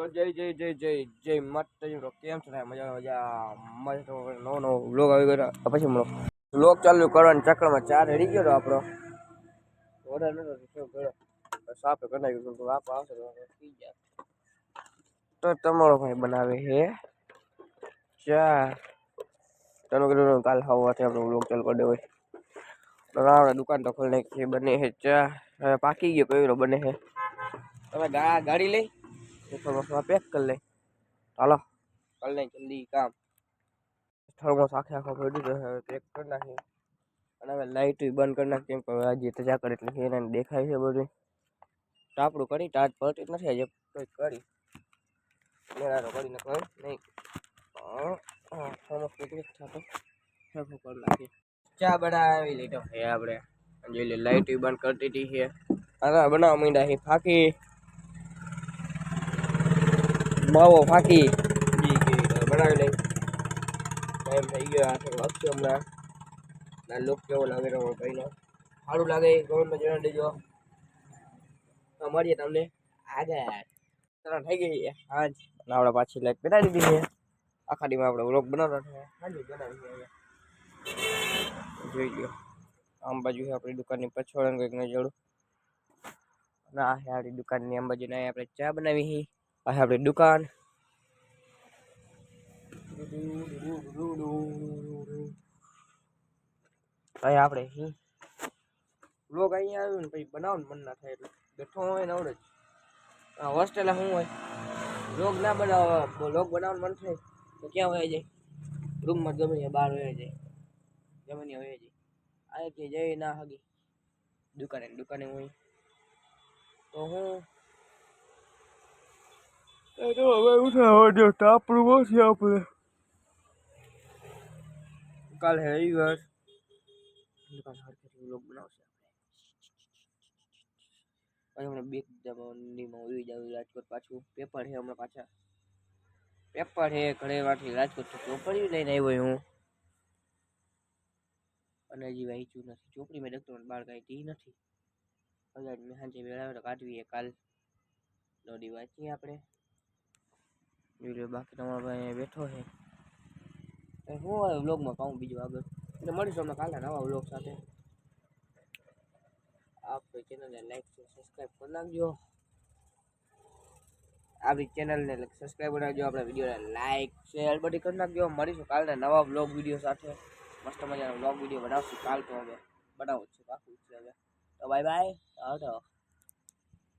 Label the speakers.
Speaker 1: તો જય જય જય જય જય માતાજી કેમ છે મજા મજા મજા નવો નવો વ્લોગ આવી ગયો પછી વ્લોગ ચાલુ કરવાની ચક્કરમાં ચાર રેડી ગયો આપણો. ઓર્ડર નતો શું કર્યો સાપે કરી નાખ્યું તો આપ, આવશે તો તમારો ભાઈ બનાવે હે ચા ચાલો કીધું કાલ હવાથી આપણો બ્લોગ ચાલુ કરી દેવો તો આપણે દુકાન તો ખોલી નાખી બને હે ચા પાકી ગયો, કયો બને હે તમે ગાડી લઈ? થર્મોસમાં પેક કરી લઈ હાલો. કરી લઈ જલ્દી કામ. થર્મોસ આખે આખો ભરી દીધો હવે પેક કરી નાખી અને હવે લાઇટ બંધ કરી નાખી કેમ કે હવે આજે તજા કરે એટલે એને દેખાય છે બધું. ટાપડું કરી ટાટ પડતી નથી આજે કોઈ કરી. મેળા તો કરીને કર નહીં થર્મોસ નીકળી થતો. સરખું કરી નાખી ચા બનાવી લીધો હે આપણે. જોઈ લે લાઇટ બંધ કરતી હતી છે. આના બનાવવા માંડ્યા છે ફાકી. માવો ફાકી. બનાવી લઈ. ટાઈમ થઈ ગયો, આ વાગશે હમણાં. ના, લુક કેવો લાગે રહ્યો ભાઈનો? સારું લાગે કમેન્ટમાં જણાવી દેજો. મળીએ તમને આગળ. તરત થઈ ગઈ હાજ અને આપણે પાછી લાઈક પેટાડી દીધી આખા દીમાં આપણે વ્લોગ બનાવતા છે. હાજી જોઈ લો આમ બાજુ છે આપણી દુકાનની પછવાડે કંઈક નજરું. અને આ છે આપણી દુકાનની આમ બાજુ આપણે ચા બનાવી છે. આ છે આપણી દુકાન અહીં આપણે લોક અહીંયા આવ્યું ને પછી બનાવવાનું મન ના થાય એટલે બેઠો હોય ને આવડે જ હોસ્ટેલે શું હોય લોક ના બનાવવા લોક બનાવવાનું મન થાય તો ક્યાં હોય જાય રૂમમાં ગમે બહાર હોય જાય ગમે હોય જાય આ અહીંથી જઈ ના હગી દુકાને દુકાને હોય તો હું એ તો હવે ઉઠાવવા જો ટાપડું બસી આપણે. કાલે રવિવાર. વ્લોગ બનાવશે પછી હમણાં બે જમણીમાં ઉઈ જાવ રાજકોટ પાછું. પેપર છે હમણાં પાછા. પેપર છે ઘરે વાંચી રાજકોટ ચોપડી લઈને આવ્યો હું. અને હજી વાંચ્યું નથી. ચોપડી મેં ડૉક્ટર બહાર ટી નથી. હવે મેં સાંજે વેળાવે તો કાઢવીએ કાલ. દોડી વાંચીએ આપણે. લો બાકી તમારો ભાઈ બેઠો છે. હું આવે વ્લોગમાં કહું બીજું આગળ. એટલે મળીશું અમે કાલે નવા વ્લોગ સાથે. આપણી ચેનલને લાઈક સબસ્ક્રાઈબ કરી નાખજો. આપણી ચેનલને સબસ્ક્રાઈબ બનાવજો આપણા વિડીયોને લાઈક શેર બધી કરી નાખજો. મળીશું કાલના નવા વ્લોગ વીડિયો સાથે. મસ્ત મજાનો વ્લોગ વીડિયો બનાવશું કાલ તો હવે. બનાવું છું બાકી છે હવે. તો બાય બાય આવતો